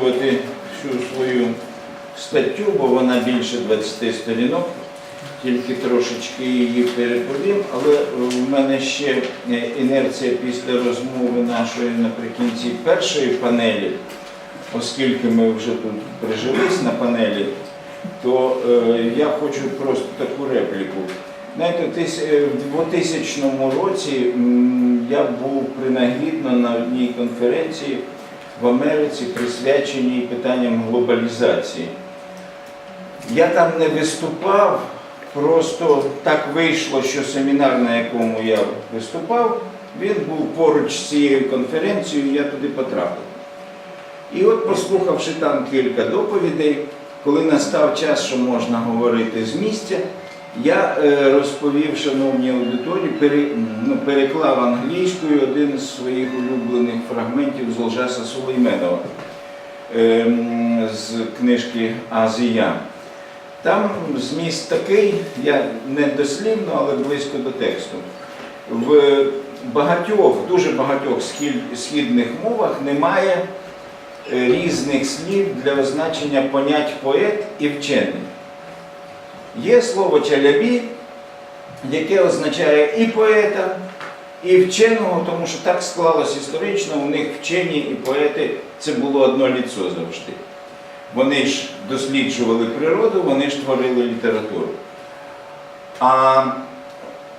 зачитувати всю свою статтю, бо вона більше 20 сторінок. Тільки трошечки її переповім, але в мене ще е, інерція після розмови нашої наприкінці першої панелі, оскільки ми вже тут прижились на панелі, то е, я хочу просто таку репліку. Знаєте, в тис- е, в 2000 році я був принагідно на одній конференції в Америці, присвяченій питанням глобалізації. Я там не виступав, просто так вийшло, що семінар, на якому я виступав, він був поруч з цією конференцією, я туди потрапив. І от, послухавши там кілька доповідей, коли настав час, що можна говорити з місця, я е, розповів шановній аудиторії, пере, ну, переклав англійською один з своїх улюблених фрагментів з Олжаса Сулейменова ем, з книжки Азія. Там зміст такий, я не дослівно, але близько до тексту. В багатьох, дуже багатьох східних мовах немає е, різних слів для означення понять поет і вчений. Є слово чалябі, яке означає і поета, і вченого, тому що так склалось історично, у них вчені і поети це було одно ліцо завжди. Вони ж досліджували природу, вони ж творили літературу. А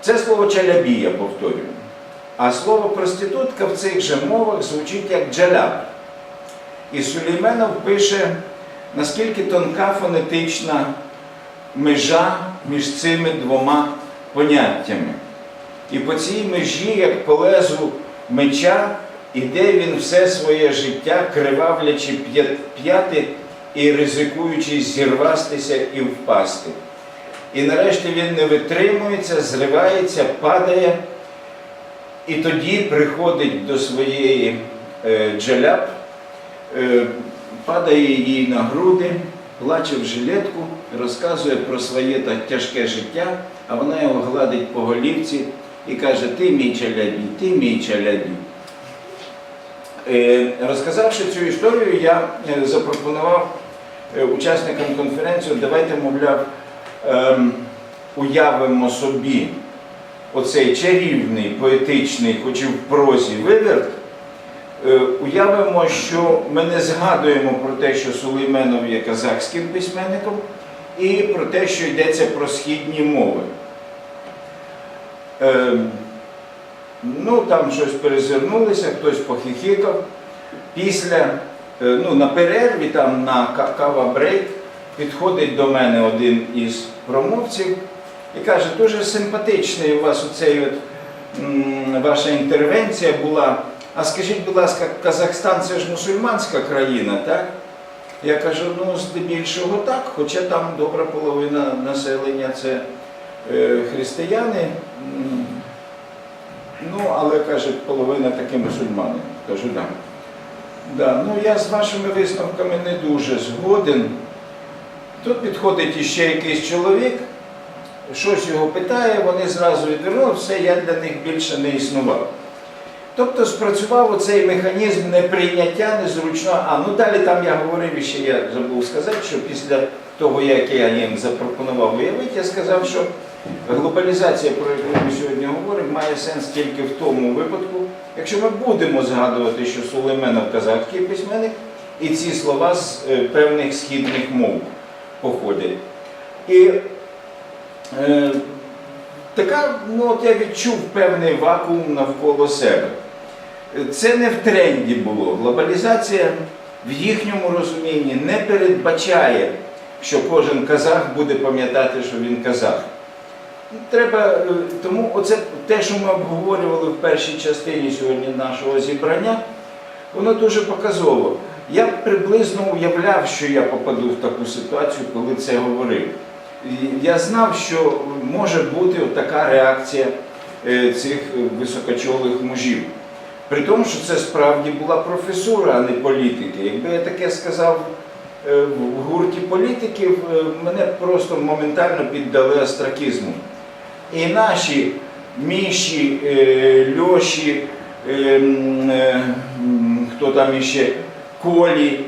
це слово чалябі, я повторюю. А слово проститутка в цих же мовах звучить як джаляб. І Сулейменов пише, наскільки тонка фонетична межа між цими двома поняттями. І по цій межі, як по лезу меча, іде він все своє життя, кривавлячи п'я- п'яти і ризикуючи зірвастися і впасти. І нарешті він не витримується, зривається, падає, і тоді приходить до своєї е, джаляб, е, падає їй на груди, плаче в жилетку, розказує про своє та- тяжке життя, а вона його гладить по голівці і каже: Ти мій чалябі, ти мій чалябі. Е, Розказавши цю історію, я е, запропонував е, учасникам конференції, давайте, мовляв, ем, уявимо собі оцей чарівний, поетичний, хоч і в прозі виверт, уявимо, що ми не згадуємо про те, що Сулейменов є казахським письменником, і про те, що йдеться про східні мови. Ем, Ну, там щось перезирнулися, хтось похихикав. Після, е, ну, на перерві, там на кава-брейк, підходить до мене один із промовців і каже, дуже симпатичний у вас оцей от, ваша інтервенція була. А скажіть, будь ласка, Казахстан це ж мусульманська країна, так? Я кажу, ну здебільшого так, хоча там добра половина населення це е, християни. Ну, але каже, половина таки мусульмани. Кажу, так. Да. Ну я з вашими висновками не дуже згоден. Тут підходить іще якийсь чоловік, щось його питає, вони зразу відвернули, все, я для них більше не існував. Тобто спрацював оцей механізм неприйняття, незручного. А ну далі там я говорив і ще я забув сказати, що після того, як я їм запропонував уявити, я сказав, що глобалізація, про яку ми сьогодні говоримо, має сенс тільки в тому випадку, якщо ми будемо згадувати, що Сулейменов казахський письменник, і ці слова з е, певних східних мов походять. І е, така, ну от я відчув певний вакуум навколо себе. Це не в тренді було. Глобалізація в їхньому розумінні не передбачає, що кожен казах буде пам'ятати, що він казах. Треба, е, тому оце те, що ми обговорювали в першій частині сьогодні нашого зібрання, воно дуже показово. Я приблизно уявляв, що я попаду в таку ситуацію, коли це говорив. Я знав, що може бути така реакція е, цих високочолих мужів. При тому, що це справді була професура, а не політики. Якби я таке сказав е, в гурті політиків, е, мене просто моментально піддали астракізму. І наші міші, е, льоші, хто там іще, колі,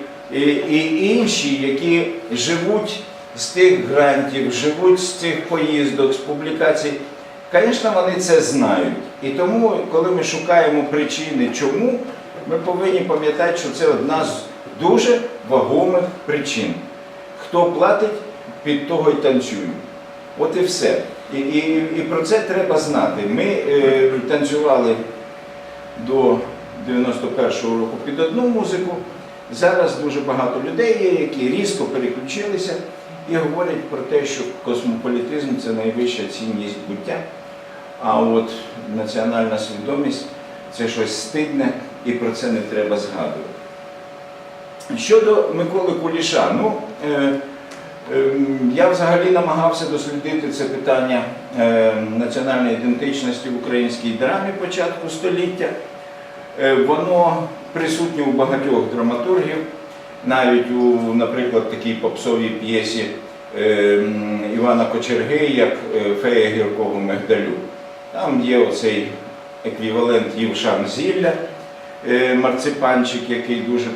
і інші, які живуть з тих грантів, живуть з цих поїздок, з публікацій. Звісно, вони це знають. І тому, коли ми шукаємо причини, чому, ми повинні пам'ятати, що це одна з дуже вагомих причин. Хто платить, під того й танцюють. От і все. І, і, і про це треба знати. Ми е, танцювали до 91-го року під одну музику. Зараз дуже багато людей є, які різко переключилися і говорять про те, що космополітизм це найвища цінність буття, а от національна свідомість це щось стидне і про це не треба згадувати. Щодо Миколи Куліша, ну, е, е, я взагалі намагався дослідити це питання е, національної ідентичності в українській драмі початку століття. Е, Воно присутнє у багатьох драматургів, навіть у, наприклад, такій попсовій п'єсі е, Івана Кочерги, як е, Фея гіркого Мигдалю. Там є оцей еквівалент Євшан Зілля, е, марципанчик, який дуже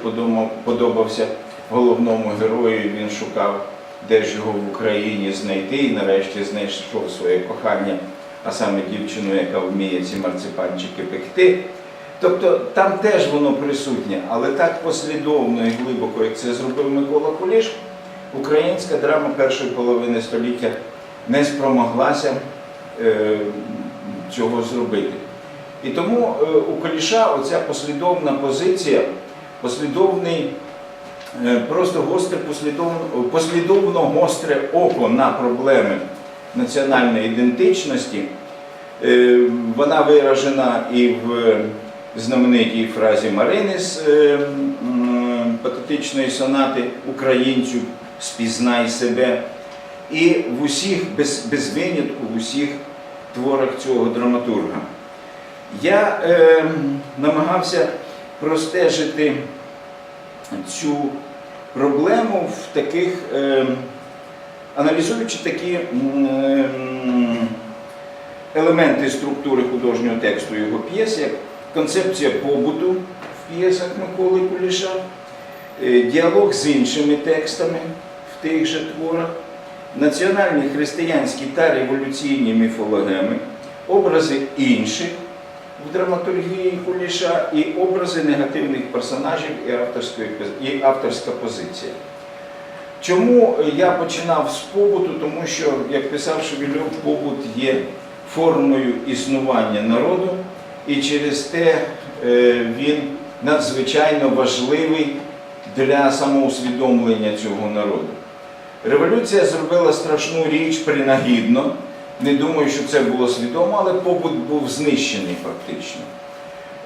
подобався головному герою. Він шукав, де ж його в Україні знайти, і нарешті знайшов своє кохання, а саме дівчину, яка вміє ці марципанчики пекти. Тобто там теж воно присутнє, але так послідовно і глибоко, як це зробив Микола Куліш, українська драма першої половини століття не спромоглася е, цього зробити. І тому е, у Куліша оця послідовна позиція, послідовний, е, просто гостре, послідовно, послідовно гостре око на проблеми національної ідентичності, е, вона виражена і в знаменитій фразі Марини з патетичної сонати українцю спізнай себе. І в усіх, без, без винятку, в усіх творах цього драматурга. Я е, намагався простежити цю проблему в таких, е, аналізуючи такі м, елементи структури художнього тексту його п'єс, як концепція побуту в п'єсах Миколи Куліша, е, діалог з іншими текстами в тих же творах, національні християнські та революційні міфологеми, образи інших в драматургії Куліша і образи негативних персонажів і, авторська позиція. Чому я починав з побуту? Тому що, як писав Шевельов, побут є формою існування народу, і через те е, він надзвичайно важливий для самоусвідомлення цього народу. Революція зробила страшну річ принагідно. Не думаю, що це було свідомо, але побут був знищений фактично.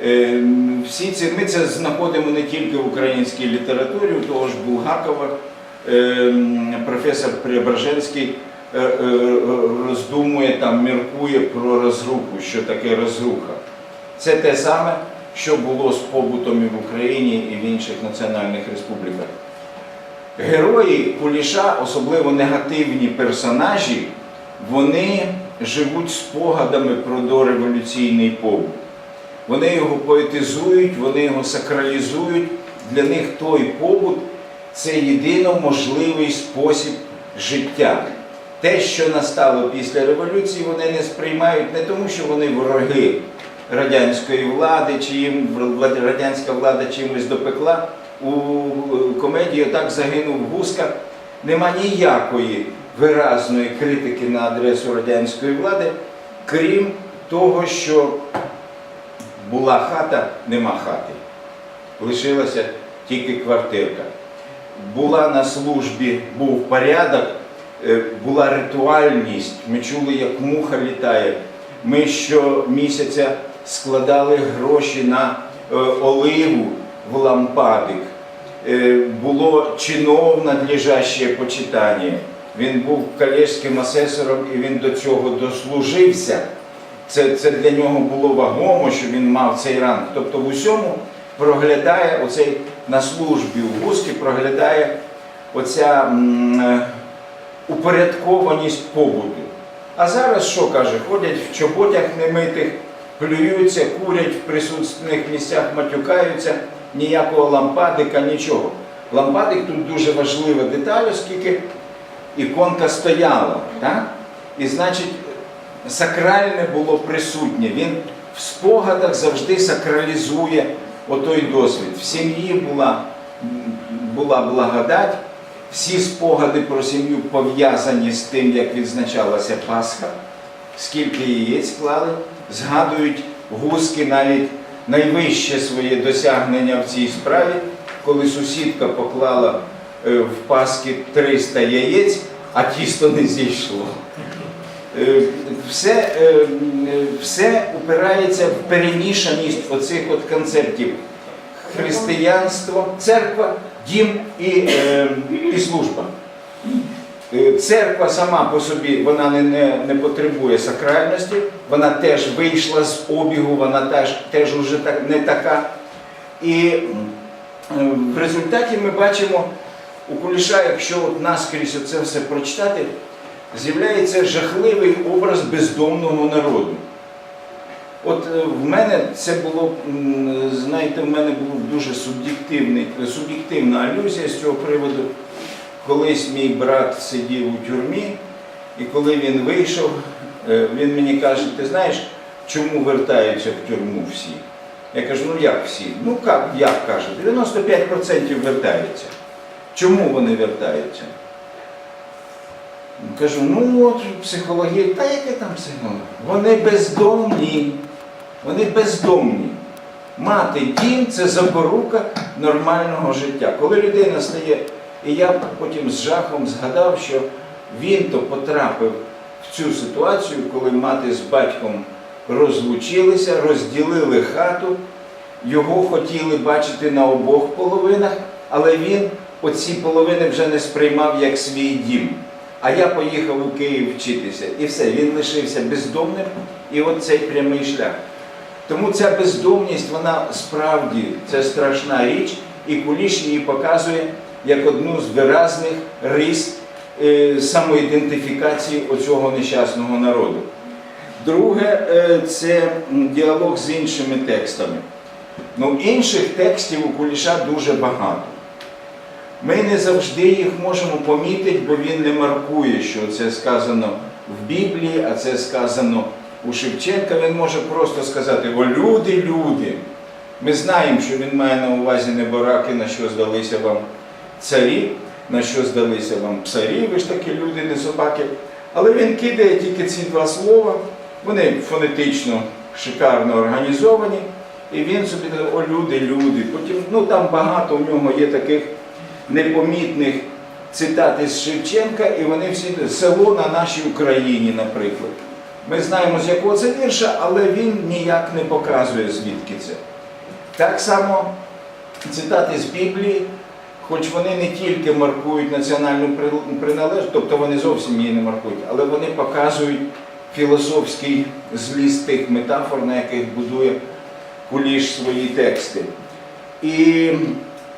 Е, Всі ці, ми це знаходимо не тільки в українській літературі, у того ж Булгакова, е, професор Преображенський е, роздумує, там, міркує про розруху, що таке розруха. Це те саме, що було з побутом і в Україні, і в інших національних республіках. Герої Куліша, особливо негативні персонажі, вони живуть спогадами про дореволюційний побут. Вони його поетизують, вони його сакралізують. Для них той побут це єдино можливий спосіб життя. Те, що настало після революції, вони не сприймають не тому, що вони вороги радянської влади, чи їм радянська влада чимось допекла. У е, комедії так загинув Гуска. Нема ніякої виразної критики на адресу радянської влади, крім того, що була хата, нема хати. Лишилася тільки квартирка. Була на службі, був порядок, е, була ритуальність. Ми чули, як муха літає. Ми щомісяця складали гроші на е, оливу в лампадик. Е, Було чинов надлежащее почитання. Він був колежським асесором і він до цього дослужився. Це, це для нього було вагомо, що він мав цей ранг. Тобто в усьому проглядає оцей на службі у гускі, проглядає оця м, е, упорядкованість побуту. А зараз що каже? Ходять в чоботях немитих, плюються, курять в присутственних місцях, матюкаються, ніякого лампадика, нічого. Лампадик тут дуже важлива деталь, оскільки іконка стояла. Так? І значить, сакральне було присутнє. Він в спогадах завжди сакралізує отой досвід. В сім'ї була, була благодать, всі спогади про сім'ю пов'язані з тим, як відзначалася Пасха, скільки яєць клали, згадують гуски навіть найвище своє досягнення в цій справі, коли сусідка поклала е, в Пасхи 300 яєць, а тісто не зійшло. Е, Все, е, все упирається в перемішаність оцих от концептів. Християнство, церква, дім і, і служба. Е, Церква сама по собі вона не, не, не потребує сакральності, вона теж вийшла з обігу, вона теж, теж уже так, не така. І е, в результаті ми бачимо у Куліша, якщо от наскрізь це все прочитати, з'являється жахливий образ бездомного народу. От е, в мене це було, знаєте, в мене була дуже суб'єктивна алюзія з цього приводу. Колись мій брат сидів у тюрмі, і коли він вийшов, е, він мені каже, ти знаєш, чому вертаються в тюрму всі? Я кажу, ну як всі? Ну як, як каже, 95% вертаються. Чому вони вертаються? Кажу, ну от психологія, та яке там психологія? Вони бездомні. Вони бездомні. Мати дім це запорука нормального життя. Коли людина стає, і я потім з жахом згадав, що він то потрапив в цю ситуацію, коли мати з батьком розлучилися, розділили хату, його хотіли бачити на обох половинах, але він оці половини вже не сприймав як свій дім. А я поїхав у Київ вчитися. І все, він лишився бездомним, і от цей прямий шлях. Тому ця бездомність, вона справді це страшна річ, і Куліш її показує як одну з виразних рис е, самоідентифікації оцього нещасного народу. Друге, е, це діалог з іншими текстами. Ну, інших текстів у Куліша дуже багато. Ми не завжди їх можемо помітити, бо він не маркує, що це сказано в Біблії, а це сказано у Шевченка. Він може просто сказати: О, люди, люди. Ми знаємо, що він має на увазі не бараки, на що здалися вам царі, на що здалися вам псарі, ви ж такі люди, не собаки. Але він кидає тільки ці два слова, вони фонетично шикарно організовані. І він собі каже, о, люди, люди. Потім, ну там багато в нього є таких непомітних цитат із Шевченка, і вони всі село на нашій Україні, наприклад. Ми знаємо, з якого це вірша, але він ніяк не показує, звідки це. Так само цитати з Біблії, хоч вони не тільки маркують національну приналежність, тобто вони зовсім її не маркують, але вони показують філософський зліз тих метафор, на яких будує Куліш свої тексти. І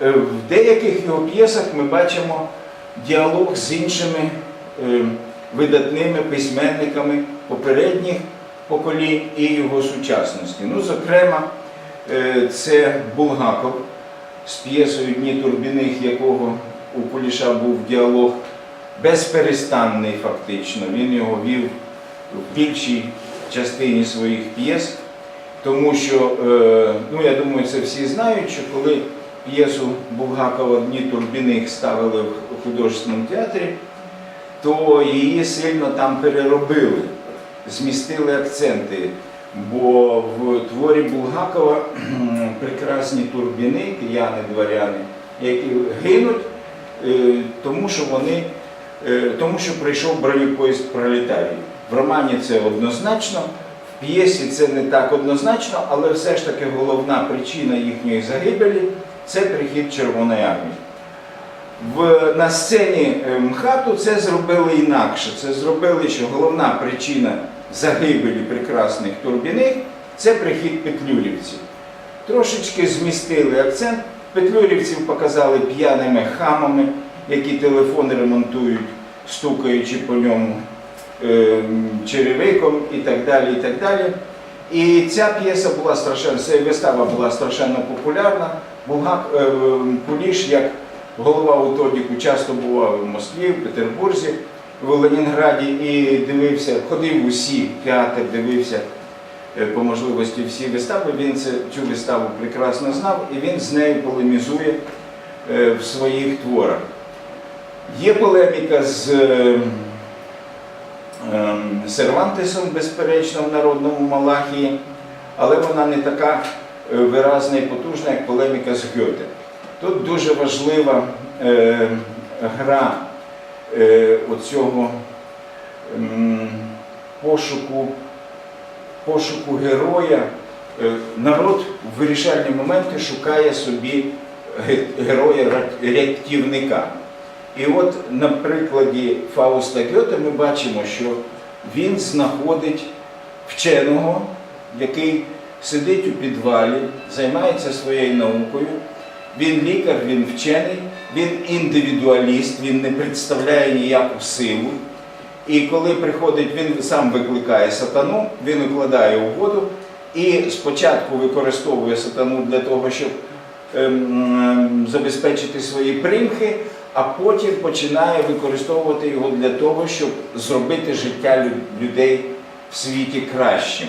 е, в деяких його п'єсах ми бачимо діалог з іншими е, видатними письменниками попередніх поколінь і його сучасності. Ну, зокрема, е, це Булгаков з п'єсою Дні Турбіних, якого у Куліша був діалог безперестанний фактично. Він його вів в більшій частині своїх п'єс. Тому що, е, ну я думаю, це всі знають, що коли п'єсу Булгакова Дні Турбіних ставили в художественному театрі, то її сильно там переробили, змістили акценти. Бо в творі Булгакова прекрасні турбіни, кияни, дворяни, які гинуть, е, тому що вони, е, тому що прийшов бронепоїзд пролетарії. В романі це однозначно, в п'єсі це не так однозначно, але все ж таки головна причина їхньої загибелі це прихід Червоної армії. В, на сцені е, МХАТу це зробили інакше. Це зробили, що головна причина загибелі прекрасних турбіних це прихід петлюрівців. Трошечки змістили акцент. Петлюрівців показали п'яними хамами, які телефони ремонтують, стукаючи по ньому е, черевиком і так далі. І так далі. І ця п'єса була страшенно, ця вистава була страшенно популярна. Булгак е, Куліш як голова Утодіку часто бував в Москві, в Петербурзі, в Ленінграді і дивився, ходив усі театр, дивився е, по можливості всі вистави. Він цю виставу прекрасно знав і він з нею полемізує е, в своїх творах. Є полеміка з е, ем, Сервантесом, безперечно, в народному Малахії, але вона не така виразна і потужна, як полеміка з Гьоте. Тут дуже важлива гра оцього пошуку, пошуку героя. Е, народ в вирішальні моменти шукає собі героя-рятівника. І от на прикладі Фауста Гьоте ми бачимо, що він знаходить вченого, який сидить у підвалі, займається своєю наукою. Він лікар, він вчений, він індивідуаліст, він не представляє ніяку силу. І коли приходить, він сам викликає сатану, він укладає угоду і спочатку використовує сатану для того, щоб ем, забезпечити свої примхи, а потім починає використовувати його для того, щоб зробити життя людей в світі кращим.